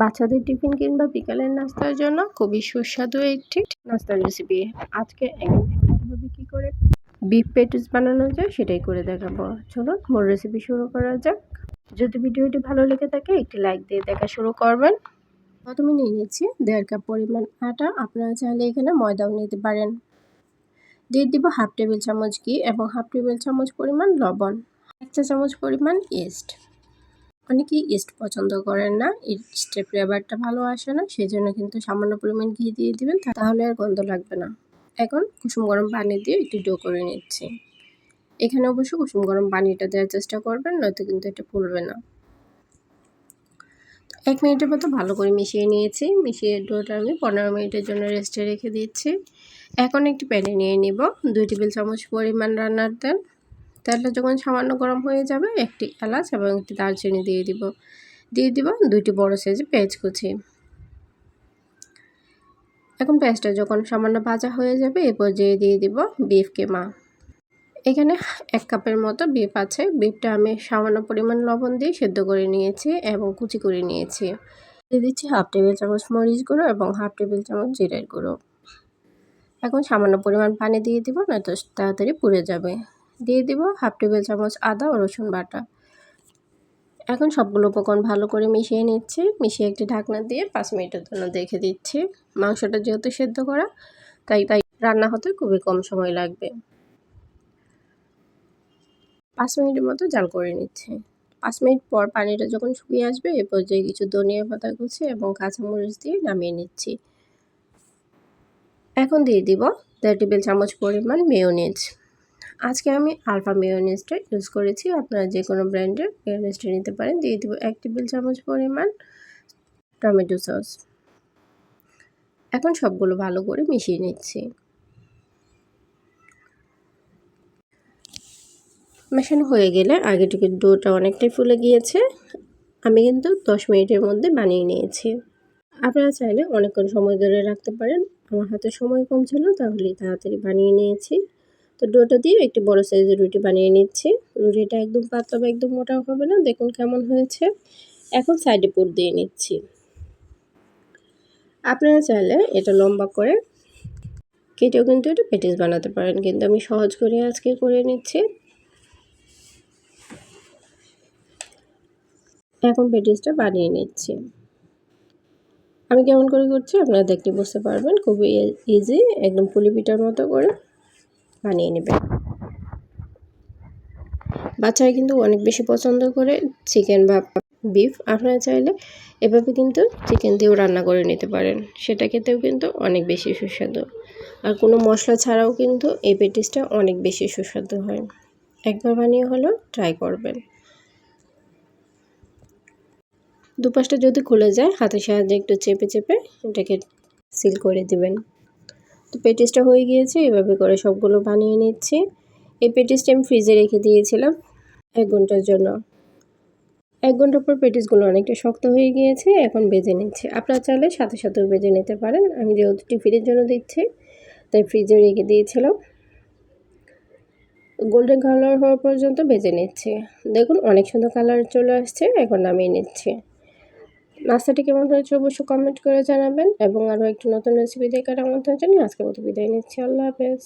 বাচ্চাদের টিফিন কিংবা বিকালের নাস্তার জন্য খুবই সুস্বাদু একটি নাস্তার রেসিপি আজকে সহজভাবে কী করে বিফ পেটিস বানানো যায় সেটাই করে দেখাবো। চলুন মোর রেসিপি শুরু করা যাক। যদি ভিডিওটি ভালো লেগে থাকে, একটি লাইক দিয়ে দেখা শুরু করবেন। প্রথমে নিয়ে নিচ্ছি দেড় কাপ পরিমাণ আটা। আপনারা চাইলে এখানে ময়দাও নিতে পারেন। দিয়ে দিব হাফ টেবিল চামচ ঘি এবং হাফ টেবিল চামচ পরিমাণ লবণ। এক চা চামচ পরিমাণ ইস্ট অনেকেই ইস্ট পছন্দ করেন না ইস্টের ফ্লেভারটা ভালো আসে না সেই জন্য কিন্তু সামান্য পরিমাণ ঘি দিয়ে দিবেন তাহলে আর গন্ধ লাগবে না। এখন কুসুম গরম পানি দিয়ে একটু ডো করে নিচ্ছি। এখানে অবশ্য কুসুম গরম পানিটা দেওয়ার চেষ্টা করবেন, নয়তো কিন্তু এটা ফুলবে না। এক মিনিটের মতো ভালো করে মিশিয়ে নিয়েছি, মিশিয়ে ডোটা আমি পনেরো মিনিটের জন্য রেস্টে রেখে দিচ্ছি। এখন একটি প্যানে নিয়ে নিব, দুই টেবিল চামচ পরিমাণ রান্নার তেল। তেলটা যখন সামান্য গরম হয়ে যাবে, একটি এলাচ এবং একটি দারচিনি দিয়ে দিব। দিয়ে দিব দুইটি বড় সাইজে পেঁয়াজ কুচি এখন পেঁয়াজটা যখন সামান্য ভাজা হয়ে যাবে, এ পর্যায়ে দিয়ে দিব বিফ কেমা। এখানে এক কাপের মতো বিফ আছে। বিফটা আমি সামান্য পরিমাণ লবণ দিয়ে সেদ্ধ করে নিয়েছি এবং কুচি করে নিয়েছি। দিয়ে দিচ্ছি হাফ টেবিল চামচ মরিচ গুঁড়ো এবং হাফ টেবিল চামচ জিরের গুঁড়ো। এখন সামান্য পরিমাণ পানি দিয়ে দিব, নয়তো তাড়াতাড়ি পুড়ে যাবে। দিয়ে দিব হাফ টেবিল চামচ আদা ও রসুন বাটা। এখন সবগুলো উপকরণ ভালো করে মিশিয়ে নিচ্ছি। মিশিয়ে একটি ঢাকনা দিয়ে পাঁচ মিনিটের জন্য দেখে দিচ্ছি। মাংসটা যেহেতু সেদ্ধ করা, তাই তাই রান্না হতে খুবই কম সময় লাগবে। পাঁচ মিনিটের মতো জাল করে নিচ্ছে। পাঁচ মিনিট পর পানিটা যখন শুকিয়ে আসবে, এ পর্যায়ে কিছু ধনিয়া পাতা কুচি এবং কাঁচামরিচ দিয়ে নামিয়ে নিচ্ছি। এখন দিয়ে দিব দেড় টেবিল চামচ পরিমাণ মেয়োনিজ। আজকে আমি আলফা মেয়োনিজটা ইউজ করেছি। আপনারা যে কোনো ব্র্যান্ডের মেয়োনিজটা নিতে পারেন। দিয়ে দিব এক টেবিল চামচ পরিমাণ টমেটো সস এখন সবগুলো ভালো করে মিশিয়ে নিচ্ছি। মেশানো হয়ে গেলে আগে থেকে ডোটা অনেকটাই ফুলে গিয়েছে। আমি কিন্তু দশ মিনিটের মধ্যে বানিয়ে নিয়েছি। আপনারা চাইলে অনেকক্ষণ সময় ধরে রাখতে পারেন। আমার হাতে সময় কম ছিল, তাহলে তাড়াতাড়ি বানিয়ে নিয়েছি। তো ডোটা দিয়ে একটি বড় সাইজের রুটি বানিয়ে নিচ্ছি। রুটিটা একদম পাতলা বা একদম মোটাও হবে না, দেখুন কেমন হয়েছে। এখন সাইডে পুর দিয়ে নিচ্ছি। আপনারা চাইলে এটা লম্বা করে কেটেও কিন্তু এটা পেটিস বানাতে পারেন, কিন্তু আমি সহজ করে আজকে করে নিচ্ছি। এখন পেটিসটা বানিয়ে নিচ্ছি। আমি কেমন করে করছি আপনারা দেখলে বুঝতে পারবেন, খুবই ইজি একদম পুলি পিঠার মতো করে। বানিয়ে নেবেন বাচ্চারা কিন্তু অনেক বেশি পছন্দ করে চিকেন বা বিফ। আপনারা চাইলে এভাবে কিন্তু চিকেন দিয়েও রান্না করে নিতে পারেন। সেটা খেতেও কিন্তু অনেক বেশি সুস্বাদু। আর কোনো মশলা ছাড়াও কিন্তু এই পেটিসটা অনেক বেশি সুস্বাদু হয়। একবার বানিয়ে হলেও ট্রাই করবেন। দুপাশটা যদি খুলে যায়, হাতের সাহায্যে একটু চেপে চেপে এটাকে সিল করে দিবেন। তো পেটিসটা হয়ে গিয়েছে, এভাবে করে সবগুলো বানিয়ে নিচ্ছি। এই পেটিসটা আমি ফ্রিজে রেখে দিয়েছিলাম এক ঘণ্টার জন্য। এক ঘণ্টা পর পেটিসগুলো অনেকটা শক্ত হয়ে গিয়েছে, এখন বেজে নিচ্ছে। আপনারা চাইলে সাথে সাথেও বেজে নিতে পারেন। আমি যেহেতু টিফিনের জন্য দিচ্ছি, তাই ফ্রিজে রেখে দিয়েছিলাম। গোল্ডেন কালার হওয়া পর্যন্ত বেজে নিচ্ছি। দেখুন, অনেক সুন্দর কালার চলে আসছে, এখন নামিয়ে নিচ্ছি। নাস্তাটি কেমন হয়েছে অবশ্যই কমেন্ট করে জানাবেন এবং আরও একটি নতুন রেসিপি দেখার আমন্ত্রণ জানিয়ে আজকের মতো বিদায় নিচ্ছি। আল্লাহ হাফেজ।